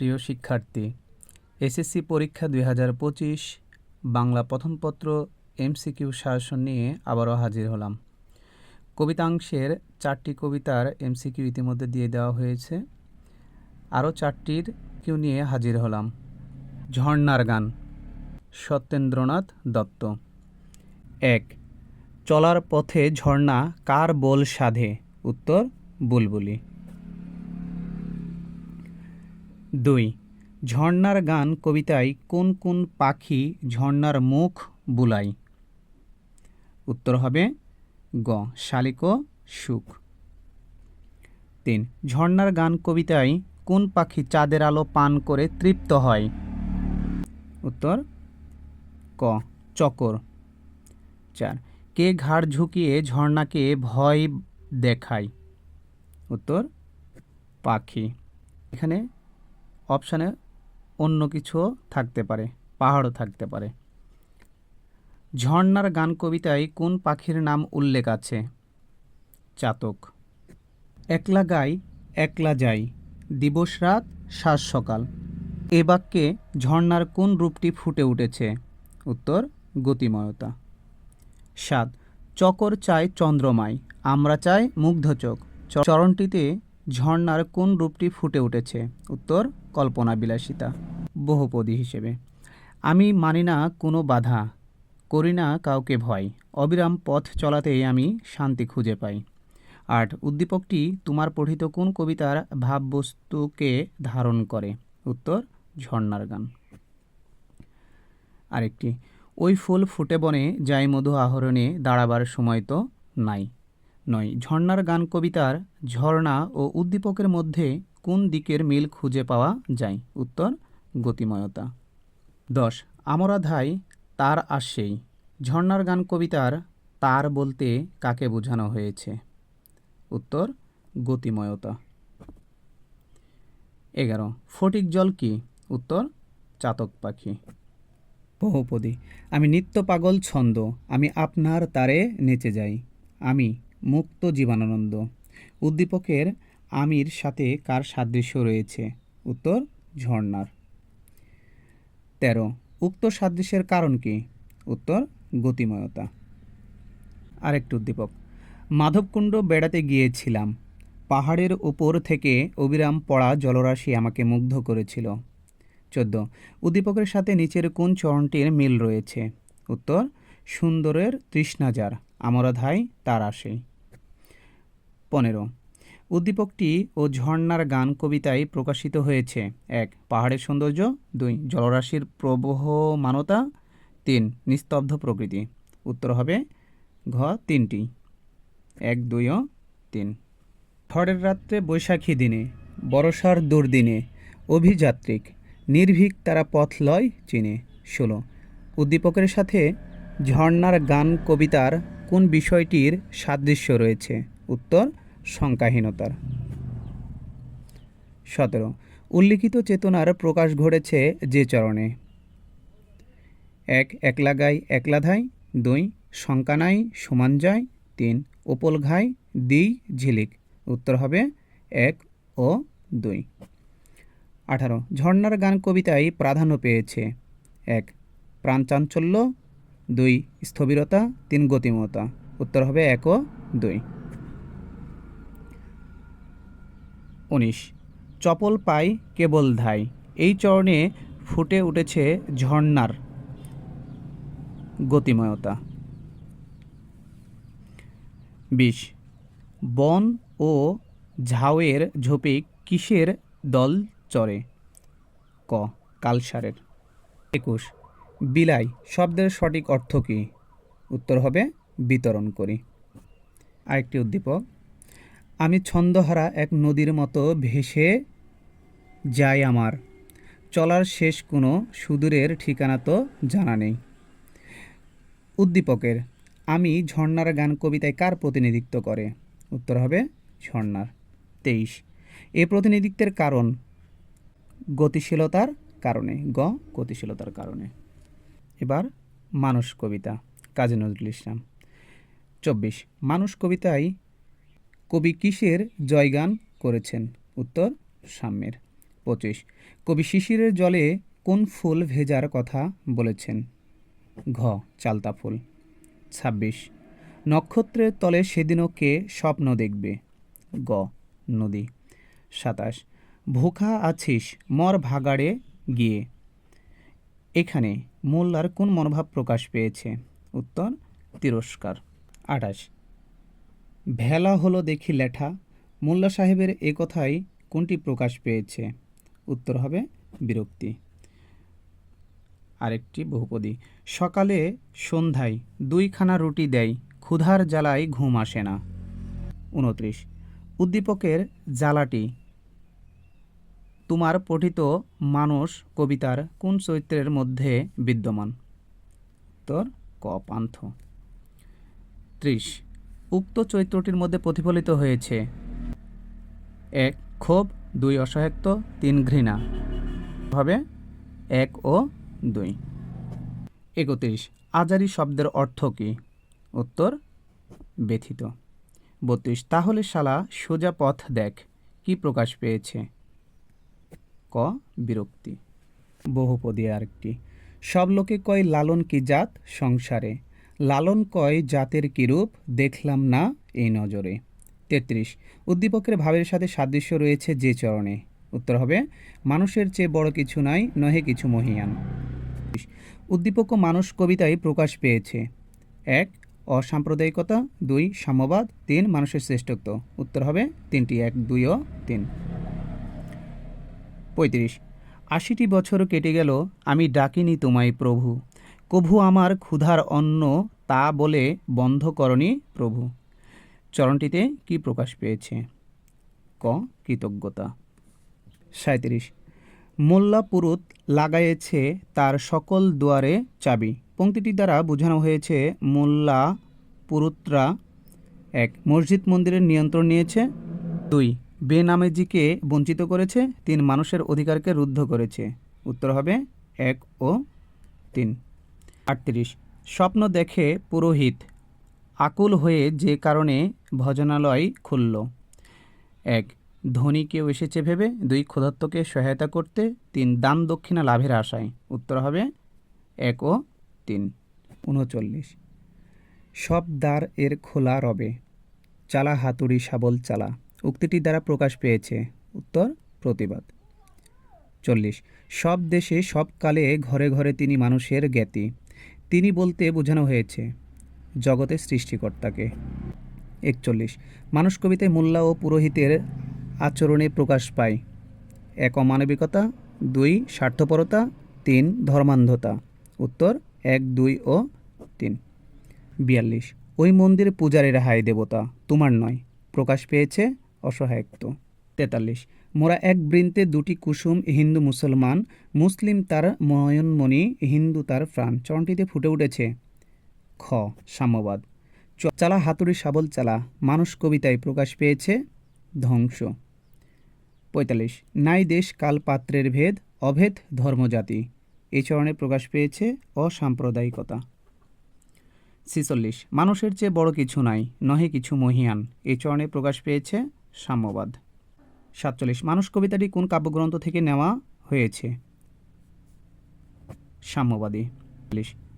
প্রিয় শিক্ষার্থী, এসএসসি পরীক্ষা দুই হাজার পঁচিশ, বাংলা প্রথম পত্র এমসিকিউ শাসন নিয়ে আবারও হাজির হলাম। কবিতাংশের চারটি কবিতার এমসিকিউ ইতিমধ্যে দিয়ে দেওয়া হয়েছে। আরও চারটির কিউ নিয়ে হাজির হলাম। ঝর্ণার গান, সত্যেন্দ্রনাথ দত্ত। এক, চলার পথে ঝর্ণা কার বল সাধে? উত্তর, বুলবুলি। দুই, ঝর্ণার গান কবিতায় কোন কোন পাখি ঝর্ণার মুখ বুলাই? উত্তর হবে গ, শালিক সুখ। তিন, ঝর্ণার গান কবিতায় কোন পাখি চাঁদের আলো পান করে তৃপ্ত হয়? উত্তর ক, চকর। চার, কে ঘাড় ঝুঁকিয়ে ঝর্ণাকে ভয় দেখায়? উত্তর পাখি। এখানে অপশানে অন্য কিছুও থাকতে পারে, পাহাড়ও থাকতে পারে। ঝর্ণার গান কবিতায় কোন পাখির নাম উল্লেখ আছে? চাতক। একলা গাই, একলা যাই, দিবস রাত, সাজ সকাল। এ বাক্যে ঝর্ণার কোন রূপটি ফুটে উঠেছে? উত্তর, গতিময়তা। সাত, চকর চায় চন্দ্রমাই আমরা চাই মুগ্ধ চোখ। চ- চরণটিতে ঝর্ণার কোন রূপটি ফুটে উঠেছে? উত্তর কল্পনা বিলাসিতা বহুপদী হিসেবে। আমি মানি না কোনো বাধা, করি না কাউকে ভয়। অবিরাম পথ চলাতেই আমি শান্তি খুঁজে পাই। আট, উদ্দীপকটি তোমার পঠিত কোন কবিতার ভাববস্তুকে ধারণ করে? উত্তর, ঝর্ণার গান। আরেকটি, ওই ফুল ফুটে বনে যাই মধু আহরণে দাঁড়াবার সময় তো নাই। নয়, ঝর্ণার গান কবিতার ঝর্ণা ও উদ্দীপকের মধ্যে কোন দিকের মিল খুঁজে পাওয়া যায়? উত্তর, গতিময়তা। দশ আমরা ধাই তার আসেই ঝর্ণার গান কবিতার তার বলতে কাকে বোঝানো হয়েছে? উত্তর, গতিময়তা। এগারো, ফটিক জল কি? উত্তর, চাতক পাখি। বহুপদী, আমি নিত্য পাগল ছন্দ, আমি আপনার তারে নেচে যাই। আমি মুক্ত জীবনানন্দ। উদ্দীপকের আমির সাথে কার সাদৃশ্য রয়েছে? উত্তর, ঝর্ণার। তেরো, উক্ত সাদৃশ্যের কারণ কি? উত্তর, গতিময়তা। আরেকটি উদ্দীপক। মাধবকুণ্ড বেড়াতে গিয়েছিলাম। পাহাড়ের উপর থেকে অবিরাম পড়া জলরাশি আমাকে মুগ্ধ করেছিল। চোদ্দ, উদ্দীপকের সাথে নিচের কোন চরণটির মিল রয়েছে? উত্তর, সুন্দরের তৃষ্ণাজার আমরা ধাই তার আসে পনেরো উদ্দীপকটি ও ঝর্ণার গান কবিতায় প্রকাশিত হয়েছে। এক, পাহাড়ের সৌন্দর্য। দুই, জলরাশির প্রবহমানতা তিন, নিস্তব্ধ প্রকৃতি। উত্তর হবে ঘ, তিনটি। এক, দুই ও তিন। ঝড়ের রাত্রে বৈশাখী দিনে বরসার দুর্দিনে, অভিযাত্রিক, নির্ভীক তারা পথ লয় চিনে। ষোলো, উদ্দীপকের সাথে ঝর্ণার গান কবিতার কোন বিষয়টির সাদৃশ্য রয়েছে? উত্তর সংখ্যাহীনতার। সতেরো, উল্লিখিত চেতনার প্রকাশ ঘটেছে যে চরণে। এক একলা গাই একলা ধাই দুই শঙ্কা নাই সমান যায় তিন ওপল ঘাই দিই, ঝিলিক। উত্তর হবে এক ও দুই। আঠারো, ঝর্ণার গান কবিতায় প্রাধান্য পেয়েছে। এক, প্রাণচাঞ্চল্য। দুই, স্থবিরতা। তিন, গতিমতা। উত্তর হবে এক ও দুই। উনিশ। চপল পাই, কেবল ধাই। এই চরণে ফুটে উঠেছে ঝর্ণার গতিময়তা। বিশ। বন ও ঝাউয়ের ঝোপে কিসের দল চরে ক। কালসারের। একুশ। বিলাই শব্দের সঠিক অর্থ কী? উত্তর হবে, বিতরণ করি। আরেকটি উদ্দীপক। আমি ছন্দহারা এক নদীর মতো ভেসে যাই আমার। চলার শেষ কোনো সুদূরের ঠিকানা তো জানা নেই। উদ্দীপকের, আমি ঝর্ণার গান কবিতায় কার প্রতিনিধিত্ব করে? উত্তর হবে ঝর্ণার। তেইশ, এ প্রতিনিধিত্বের কারণ গতিশীলতার কারণে, গ, গতিশীলতার কারণে। এবার মানুষ কবিতা, কাজী নজরুল ইসলাম। চব্বিশ, মানুষ কবিতায় কবি কিসের জয়গান করেছেন? উত্তর, সাম্যের। পঁচিশ। কবি শিশিরের জলে কোন ফুল ভেজার কথা বলেছেন? ঘ, চালতা ফুল। ছাব্বিশ। নক্ষত্রের তলে সেদিনও কে স্বপ্ন দেখবে? গ, নদী। সাতাশ। ভোখা আছিস, মর ভাগাড়ে গিয়ে। এখানে মোল্লার কোন মনোভাব প্রকাশ পেয়েছে? উত্তর, তিরস্কার। আঠাশ। ভেলা হলো দেখি লেঠা। মোল্লা সাহেবের এ কথাই কোনটি প্রকাশ পেয়েছে? উত্তর হবে বিরক্তি। আরেকটি বহুপদী। সকালে সন্ধ্যায় দুইখানা রুটি দেয়, ক্ষুধার জ্বালায় ঘুম আসে না। উনত্রিশ। উদ্দীপকের জ্বালাটি, তোমার পঠিত মানুষ কবিতার কোন চরিত্রের মধ্যে বিদ্যমান? তোর ক পান্থ। ত্রিশ। উক্ত চরিত্রটির মধ্যে প্রতিফলিত হয়েছে। এক, ক্ষোভ, দুই, অসহায়ত্ব, তিন, ঘৃণা। হবে এক ও দুই। একত্রিশ, আজারি শব্দের অর্থ কী? উত্তর, ব্যথিত। বত্রিশ, তাহলে শালা সোজা পথ দেখ, কি প্রকাশ পেয়েছে? ক, বিরক্তি। বহুপদী আরেকটি। সব লোকে কয় লালন কি জাত সংসারে? লালন কয় জাতের কিরূপ, দেখলাম না এই নজরে। তেত্রিশ, উদ্দীপকের ভাবের সাথে সাদৃশ্য রয়েছে যে চরণে। উত্তর হবে, মানুষের চেয়ে বড় কিছু নাই, নহে কিছু মহিয়ান। উদ্দীপক মানুষ কবিতায় প্রকাশ পেয়েছে। এক, অসাম্প্রদায়িকতা। দুই, সাম্যবাদ। তিন, মানুষের শ্রেষ্ঠত্ব। উত্তর হবে, তিনটি এক, দুই ও তিন। পঁয়ত্রিশ, আশিটি বছর কেটে গেল, আমি ডাকিনি তোমায় প্রভু। কভু আমার ক্ষুধার অন্ন তা বলে বন্ধ করনি প্রভু। চরণটিতে কি প্রকাশ পেয়েছে? ক, কৃতজ্ঞতা। সাঁত্রিশ মোল্লা পুরুত লাগাইয়েছে তার সকল দুয়ারে চাবি। পংক্তিটি দ্বারা বোঝানো হয়েছে মোল্লা পুরুতরা এক মসজিদ মন্দিরের নিয়ন্ত্রণ নিয়েছে। দুই, বেনামেজিকে বঞ্চিত করেছে। তিন, মানুষের অধিকারকে রুদ্ধ করেছে। উত্তর হবে এক ও তিন। আটত্রিশ। স্বপ্ন দেখে পুরোহিত আকুল হয়ে যে কারণে ভজনালয় খুলল। এক, ধনী কেউ এসেছে ভেবে। দুই, ক্ষুধার্তকে সহায়তা করতে। তিন, দান দক্ষিণা লাভের আশায়। উত্তর হবে এক ও তিন। উনচল্লিশ। সব দ্বার এর খোলা রবে। চালা হাতুড়ি শাবল চালা। উক্তিটি দ্বারা প্রকাশ পেয়েছে। উত্তর, প্রতিবাদ। চল্লিশ। সব দেশে সব কালে ঘরে ঘরে তিনি মানুষের জ্ঞাতি। তিনি বলতে বোঝানো হয়েছে, জগতের সৃষ্টিকর্তাকে। একচল্লিশ, মানুষ কবিতায় মোল্লা ও পুরোহিতের আচরণে প্রকাশ পায়। এক, অমানবিকতা। দুই, স্বার্থপরতা। তিন, ধর্মান্ধতা। উত্তর, এক, দুই ও তিন। বিয়াল্লিশ, ওই মন্দিরে পূজারীর হাই দেবতা, তোমার নয়। প্রকাশ পেয়েছে অসহায়ত্ব। তেতাল্লিশ মোরা এক বৃন্তে দুটি কুসুম, হিন্দু মুসলমান, মুসলিম তার ময়নমণি, হিন্দু তার প্রাণ। চরণটিতে ফুটে উঠেছে খ, সাম্যবাদ। চালা, হাতুড়ি, শাবল, চালা। মানুষ কবিতায় প্রকাশ পেয়েছে ধ্বংস। পঁয়তাল্লিশ, নাই দেশ, কাল পাত্রের ভেদ, অভেদ ধর্মজাতি এই চরণে প্রকাশ পেয়েছে অসাম্প্রদায়িকতা। ছিচল্লিশ, মানুষের চেয়ে বড় কিছু নাই, নহে কিছু মহিয়ান। এই চরণে প্রকাশ পেয়েছে সাম্যবাদ। সাতচল্লিশ। মানুষ কবিতাটি কোন কাব্যগ্রন্থ থেকে নেওয়া হয়েছে? সাম্যবাদী।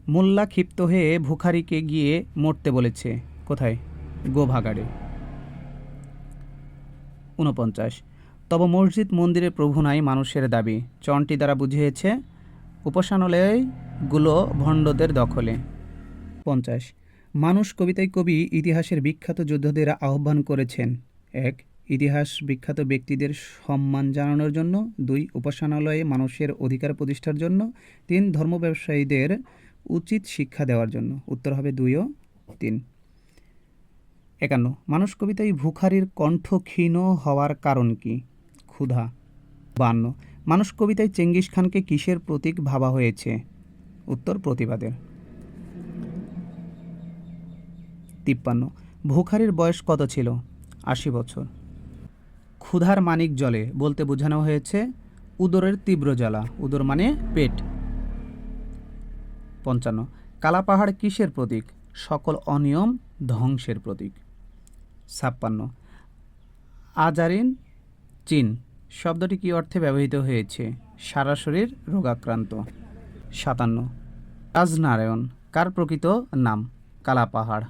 মোল্লা ক্ষিপ্ত হয়ে ভুখারিকে গিয়ে মরতে বলেছে। কোথায়? গোভাগাড়ে। ঊনপঞ্চাশ। তব মসজিদ মন্দিরে প্রভু নাই মানুষের দাবি। চনটি দ্বারা বুঝিয়েছে, উপাসনালয়গুলো ভণ্ডদের দখলে। পঞ্চাশ। মানুষ কবিতায় কবি ইতিহাসের বিখ্যাত যোদ্ধাদের আহ্বান করেছেন। এক ইতিহাস বিখ্যাত ব্যক্তিদের সম্মান জানানোর জন্য, দুই উপাসনালয়ে মানুষের অধিকার প্রতিষ্ঠার জন্য, তিন ধর্ম ব্যবসায়ীদের উচিত শিক্ষা দেওয়ার জন্য। উত্তর হবে দুই ও তিন। একান্ন। মানুষ কবিতায় ভুখারির কণ্ঠ ক্ষীণ হওয়ার কারণ কি? ক্ষুধা। বান্ন। মানুষ কবিতায় চেঙ্গিস খানকে কিসের প্রতীক ভাবা হয়েছে? উত্তর, প্রতিবাদের। তিপ্পান্ন। ভুখারির বয়স কত ছিল? আশি বছর। ক্ষুধার মানিক জলে বলতে বোঝানো হয়েছে উদরের তীব্র জ্বালা। উদর মানে পেট। পঞ্চান্ন। কালাপাহাড় কিসের প্রতীক? সকল অনিয়ম ধ্বংসের প্রতীক। ছাপ্পান্ন। আজারিন, চীন। শব্দটি কী অর্থে ব্যবহৃত হয়েছে? সারা শরীর রোগাক্রান্ত। সাতান্ন। রাজনারায়ণ। কার প্রকৃত নাম? কালা পাহাড়।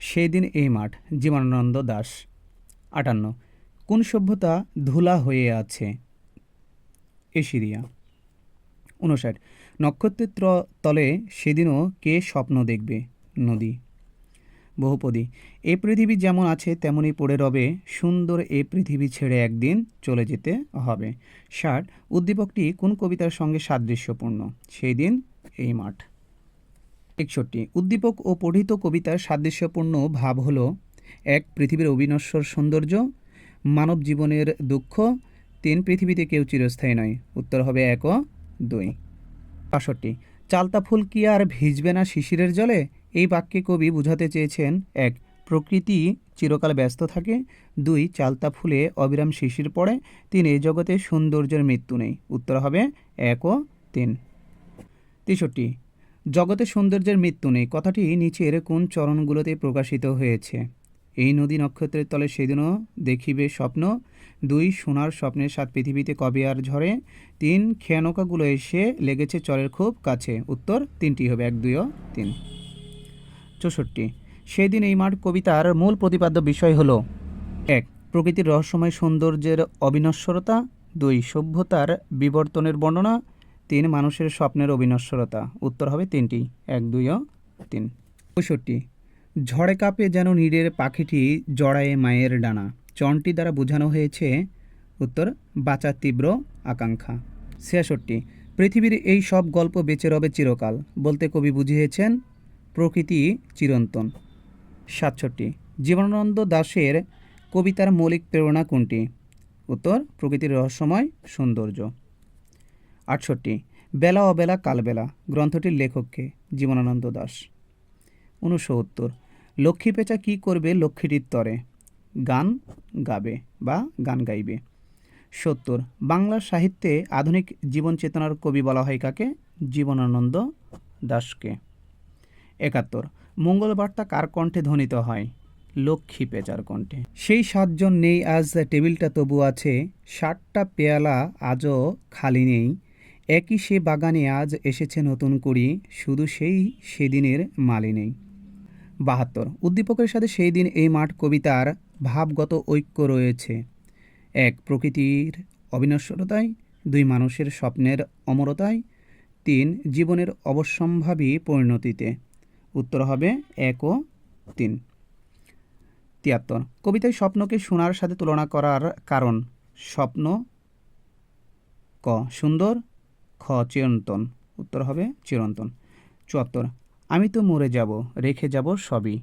সেই দিন এই মাঠ, জীবনানন্দ দাস। আটান্ন। কোন সভ্যতা ধুলা হয়ে আছে? এশিরিয়া উনষাট নক্ষত্রের ত্র- তলে সেদিনও কে স্বপ্ন দেখবে? নদী। বহুপদী। এ পৃথিবী যেমন আছে, তেমনই পড়ে রবে। সুন্দর এ পৃথিবী ছেড়ে একদিন চলে যেতে হবে। ষাট। উদ্দীপকটি কোন কবিতার সঙ্গে সাদৃশ্যপূর্ণ? সেই দিন এই মাঠ। একষট্টি। উদ্দীপক ও পঠিত কবিতার সাদৃশ্যপূর্ণ ভাব হল, এক পৃথিবীর অবিনশ্বর সৌন্দর্য মানব জীবনের দুঃখ, তিন পৃথিবীতে কেউ চিরস্থায়ী নয়। উত্তর হবে এক ও দুই। বাষট্টি। চালতা ফুল কি আর ভিজবে না শিশিরের জলে? এই বাক্যে কবি বুঝাতে চেয়েছেন, এক, প্রকৃতি চিরকাল ব্যস্ত থাকে, দুই, চালতা ফুলে অবিরাম শিশির পড়ে, তিন, এই জগতে সৌন্দর্যের মৃত্যু নেই। উত্তর হবে এক ও তিন। তেষট্টি। জগতে সৌন্দর্যের মৃত্যু নেই। কথাটি নিচের কোন চরণগুলোতে প্রকাশিত হয়েছে? এই নদী নক্ষত্রের তলে সেদিনও দেখিবে স্বপ্ন। দুই সোনার স্বপ্নের সাত পৃথিবীতে কবে আর ঝরে? তিন, খেয়ানৌকাগুলো এসে লেগেছে চরের খুব কাছে। উত্তর, তিনটি হবে, এক, দুই ও তিন। চৌষট্টি। সেই দিন এই মাঠ কবিতার মূল প্রতিপাদ্য বিষয় হলো, এক, প্রকৃতির রহস্যময় সৌন্দর্যের অবিনশ্বরতা। দুই, সভ্যতার বিবর্তনের বর্ণনা। তিন, মানুষের স্বপ্নের অবিনশ্বরতা। উত্তর হবে তিনটি, এক, দুই ও তিন। পঁয়ষট্টি। ঝড়ে কাঁপে যেন নীড়ের পাখিটি জড়ায়ে মায়ের ডানা। চনটি দ্বারা বোঝানো হয়েছে, উত্তর, বাঁচার তীব্র আকাঙ্ক্ষা। ছিয়াষট্টি, পৃথিবীর এই সব গল্প বেঁচে রবে চিরকাল, বলতে কবি বুঝিয়েছেন, প্রকৃতি চিরন্তন। সাতষট্টি, জীবনানন্দ দাশের কবিতার মৌলিক প্রেরণা কোনটি? উত্তর, প্রকৃতির রহস্যময় সৌন্দর্য। আটষট্টি, বেলা অবেলা কালবেলা, গ্রন্থটির লেখককে, জীবনানন্দ দাস উনসত্তর লক্ষ্মী পেঁচা কী করবে? লক্ষ্মীটির তরে। গান গাবে বা গান গাইবে। সত্তর। বাংলা সাহিত্যে আধুনিক জীবন চেতনার কবি বলা হয় কাকে? জীবনানন্দ দাসকে একাত্তর। মঙ্গলবার্তা কার কণ্ঠে ধ্বনিত হয়? লক্ষ্মী পেঁচার কণ্ঠে। সেই সাতজন নেই আজ, টেবিলটা তবু আছে। ষাটটা পেয়ালা আজও খালি নেই। একই সে বাগানে আজ এসেছে নতুন করি শুধু সেই সেদিনের মালি নেই। বাহাত্তর। উদ্দীপকের সাথে সেই দিন এই মাঠ কবিতার ভাবগত ঐক্য রয়েছে। এক, প্রকৃতির অবিনশ্বরতায়, দুই, মানুষের স্বপ্নের অমরতায়, তিন, জীবনের অবশ্যম্ভাবী পরিণতিতে। উত্তর হবে এক ও তিন। তিয়াত্তর, কবিতায় স্বপ্নকে সোনার সাথে তুলনা করার কারণ। স্বপ্ন ক, সুন্দর, খ, চিরন্তন। উত্তর হবে চিরন্তন। চুয়াত্তর আমি তো মরে যাব, রেখে যাব সবই।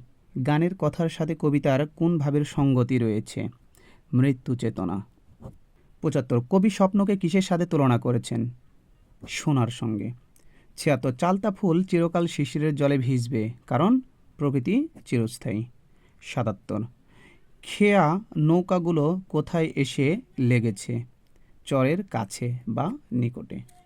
গানের কথার সাথে কবিতার কোন ভাবের সঙ্গতি রয়েছে? মৃত্যু চেতনা। পঁচাত্তর, কবি স্বপ্নকে কিসের সাথে তুলনা করেছেন? সোনার সঙ্গে। ছিয়াত্তর, চালতা ফুল চিরকাল শিশিরের জলে ভিজবে, কারণ প্রকৃতি চিরস্থায়ী। সাতাত্তর, খেয়া নৌকাগুলো কোথায় এসে লেগেছে? চরের কাছে বা নিকটে।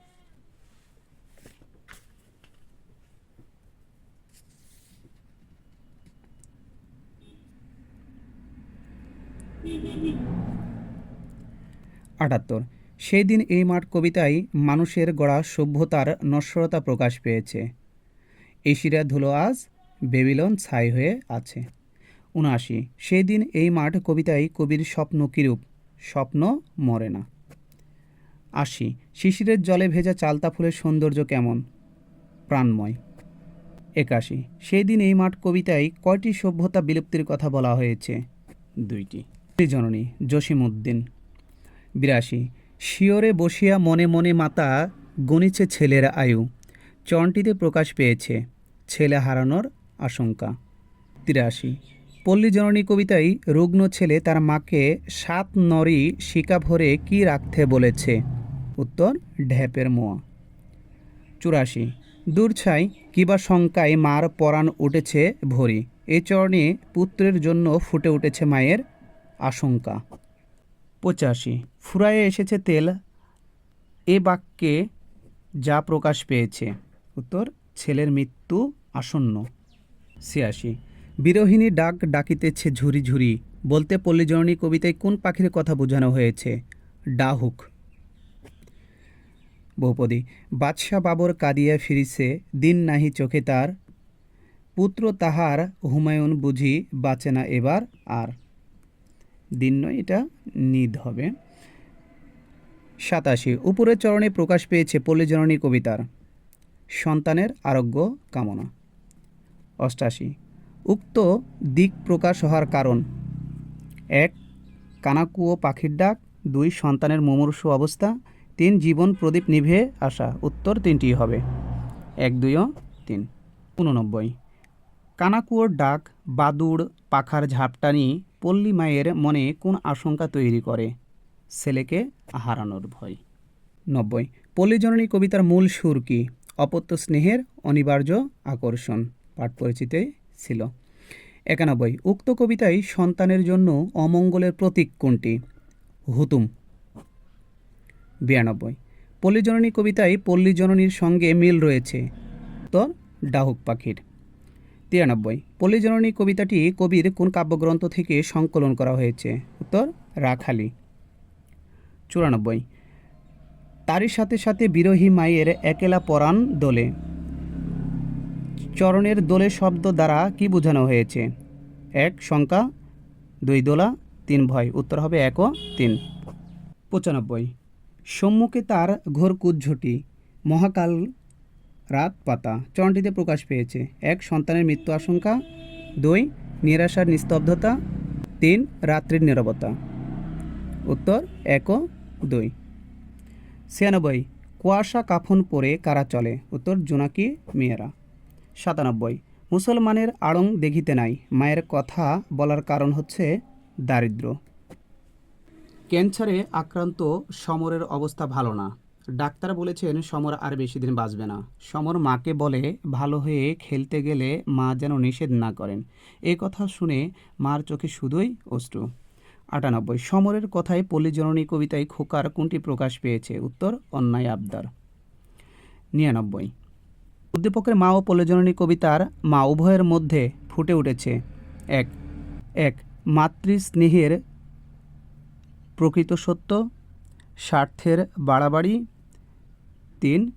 আটাত্তর। সেই দিন এই মাঠ কবিতায় মানুষের গড়া সভ্যতার নশ্বরতা প্রকাশ পেয়েছে। এশিরা ধুলো আজ, বেবিলন ছাই হয়ে আছে। উনআশি। সেই দিন এই মাঠ কবিতায় কবির স্বপ্ন কিরূপ? স্বপ্ন মরে না। আশি। শিশিরের জলে ভেজা চালতা ফুলের সৌন্দর্য কেমন? প্রাণময়। একাশি। সেই দিন এই মাঠ কবিতায় কয়টি সভ্যতা বিলুপ্তির কথা বলা হয়েছে? দুইটি। জননী জসিমউদ্দিন। বিরাশি শিওরে বসিয়া মনে মনে মাতা গণিছে ছেলের আয়ু চরণটিতে প্রকাশ পেয়েছে ছেলে হারানোর আশঙ্কা। তিরাশি, পল্লী জননী কবিতায় রুগ্ন ছেলে তার মাকে সাত নরি শিকা ভরে কি রাখতে বলেছে? উত্তর, ঢ্যাপের মোয়া। চুরাশি দূরছাই কিবা শঙ্কায় মার পরাণ উঠেছে ভরি, এ চরণে পুত্রের জন্য ফুটে উঠেছে মায়ের আশঙ্কা। পঁচাশি, ফুরায়ে এসেছে তেল। এ বাক্যে যা প্রকাশ পেয়েছে। উত্তর, ছেলের মৃত্যু আসন্ন। ছিয়াশি, বিরোহিণী ডাক ডাকিতেছে ঝুরি ঝুরি। বলতে পল্লীজননী কবিতায় কোন পাখির কথা বোঝানো হয়েছে? ডাহুক। বহুপদী, বাদশাহ বাবর কাঁদিয়া ফিরিছে, দিন নাহি চোখে তার। পুত্র তাহার হুমায়ুন বুঝি বাঁচে না এবার আর। দিন নয়, এটা নিদ হবে। সাতাশি, উপরের চরণে প্রকাশ পেয়েছে পল্লীজননী কবিতার। সন্তানের আরোগ্য কামনা। অষ্টাশি, উক্ত দিক প্রকাশ হওয়ার কারণ। এক, কানাকুয়ো পাখির ডাক। দুই, সন্তানের মুমূর্ষু অবস্থা। তিন, জীবন প্রদীপ নিভে আসা। উত্তর তিনটি হবে। এক দুই ও তিন। উননব্বই, কানাকুয়োর ডাক, বাদুড়, পাখার ঝাপটানি পল্লী মায়ের মনে কোন আশঙ্কা তৈরি করে? ছেলেকে হারানোর ভয়। নব্বই। পল্লীজননী কবিতার মূল সুর কি? অপত্য স্নেহের অনিবার্য আকর্ষণ। পাঠ পরিচিতে ছিল। একানব্বই। উক্ত কবিতায় সন্তানের জন্য অমঙ্গলের প্রতীক কোনটি? হুতুম। বিরানব্বই। পল্লীজননী কবিতায় পল্লীজননীর সঙ্গে মিল রয়েছে। উত্তর, ডাহুক পাখির। তিরানব্বই। পল্লীজননী কবিতাটি কবির কোন কাব্যগ্রন্থ থেকে সংকলন করা হয়েছে? উত্তর, রাখালি। চুরানব্বই। তারই সাথে সাথে বিরোহী মায়ের একেলা পরাণ দোলে। চরণের দোলে শব্দ দ্বারা কি বোঝানো হয়েছে? এক শঙ্কা দুই, দোলা। তিন, ভয়। উত্তর হবে এক ও তিন। পঁচানব্বই। সম্মুখে তার ঘোর কুজ্ঝটি মহাকাল রাত পাতা। চরণটিতে প্রকাশ পেয়েছে। এক, সন্তানের মৃত্যু আশঙ্কা। দুই, নিরাশার নিস্তব্ধতা। তিন, রাত্রির নিরবতা। উত্তর, এক ও দুই। ছিয়ানব্বই, কুয়াশা কাফন পরে কারা চলে? উত্তর, জোনাকি মেয়েরা। সাতানব্বই, মুসলমানের আড়ং দেখিতে নাই। মায়ের কথা বলার কারণ হচ্ছে দারিদ্র ক্যান্সারে আক্রান্ত সমরের অবস্থা ভালো না। ডাক্তার বলেছেন, সমর আর বেশি দিন বাঁচবে না। সমর মাকে বলে, ভালো হয়ে খেলতে গেলে মা যেন নিষেধ না করেন। এই কথা শুনে মার চোখে শুধুই অশ্রু। আটানব্বই। সমরের কথায় পল্লীজননী কবিতায় খোকার কোনটি প্রকাশ পেয়েছে? উত্তর, অন্যায় আবদার। নিরানব্বই। উদ্দীপকের মা ও পল্লীজননী কবিতার মা উভয়ের মধ্যে ফুটে উঠেছে এক। এক, মাতৃস্নেহের প্রকৃত সত্য, স্বার্থের বাড়াবাড়ি তিন,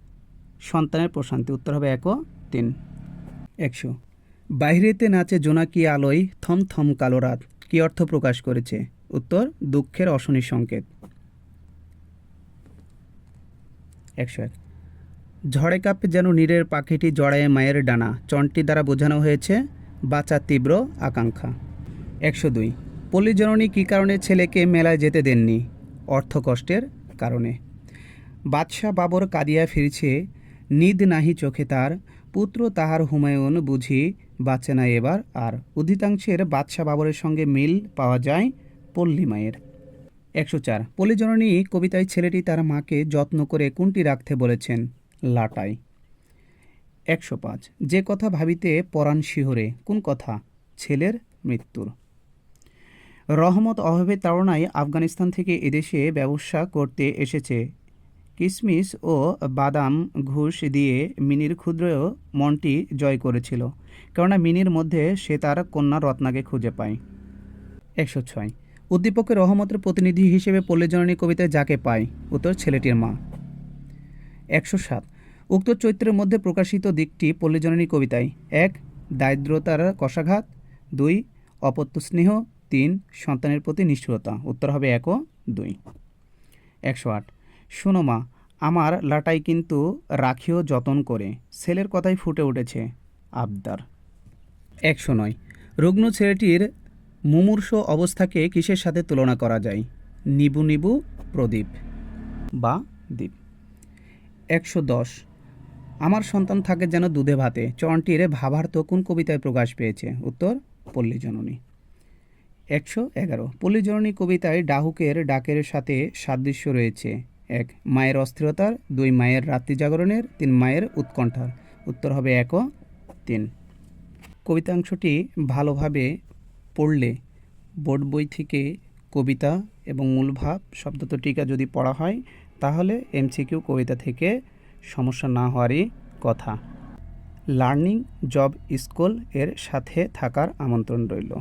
সন্তানের প্রশান্তি। উত্তর হবে এক তিন। একশো। বাইরেতে নাচে জোনাকি আলোয় থম থম কালো রাত। কী অর্থ প্রকাশ করেছে? উত্তর, দুঃখের অশনি সংকেত। একশো এক। ঝড়ে কাঁপে যেন নীরের পাখিটি জড়ায় মায়ের ডানা। চনটি দ্বারা বোঝানো হয়েছে বাঁচার তীব্র আকাঙ্ক্ষা। একশো দুই। পল্লীজননী কী কারণে ছেলেকে মেলায় যেতে দেননি? অর্থকষ্টের কারণে। বাদশাহ বাবর কাঁদিয়া ফিরছে, নিদ নাহি চোখে তার, পুত্র তাহার হুমায়ুন বুঝি বাঁচে না এবার, আর অধিকাংশের বাদশাহ বাবরের সঙ্গে মিল পাওয়া যায় পল্লী মায়ের। একশো চার, পল্লীজননী কবিতায় ছেলেটি তার মাকে যত্ন করে কোনটি রাখতে বলেছেন? লাটাই। একশো পাঁচ, যে কথা ভাবিতে পরাণ শিহরে, কোন কথা? ছেলের মৃত্যুর। রহমত অভাবের তাড়নায় আফগানিস্তান থেকে এদেশে ব্যবসা করতে এসেছে কিশমিশ ও বাদাম ঘুষ দিয়ে মিনির ক্ষুদ্র মনটি জয় করেছিল, কেননা মিনির মধ্যে সে তার কন্যা রত্নাকে খুঁজে পায়। একশো ছয়। উদ্দীপকের রহমতের প্রতিনিধি হিসেবে পল্লীজননী কবিতায় যাকে পায়, উত্তর ছেলেটির মা। একশো সাত। উক্ত চৈত্রের মধ্যে প্রকাশিত দিকটি পল্লীজননী কবিতায়। এক, দারিদ্রতার কষাঘাত। দুই, অপত্য স্নেহ। তিন, সন্তানের প্রতি নিষ্ঠুরতা। উত্তর হবে এক ও দুই। একশো আট। শোনো মা, আমার লাটাই কিন্তু রাখিও যতন করে, ছেলের কথাই ফুটে উঠেছে। আবদার। একশো নয়। রুগ্ন ছেলেটির মুমূর্ষ অবস্থাকে কিসের সাথে তুলনা করা যায়? নিবু নিবু প্রদীপ বা দ্বীপ একশো দশ। আমার সন্তান থাকে যেন দুধে ভাতে, চরণটির ভাবার্থ কোন কবিতায় প্রকাশ পেয়েছে? উত্তর পল্লী জননী একশো এগারো। পল্লীজননী কবিতায় ডাহুকের ডাকের সাথে সাদৃশ্য রয়েছে। এক, মায়ের অস্থিরতার, দুই, মায়ের রাত্রি জাগরণের, তিন, মায়ের উৎকণ্ঠার। উত্তর হবে এক ও তিন। কবিতাংশটি ভালোভাবে পড়লে বোর্ড বই থেকে কবিতা এবং মূল ভাব শব্দত টিকা যদি পড়া হয়, তাহলে এমসিকিউ কবিতা থেকে সমস্যা না হওয়ারই কথা। লার্নিং জব স্কুলের সাথে থাকার আমন্ত্রণ রইল।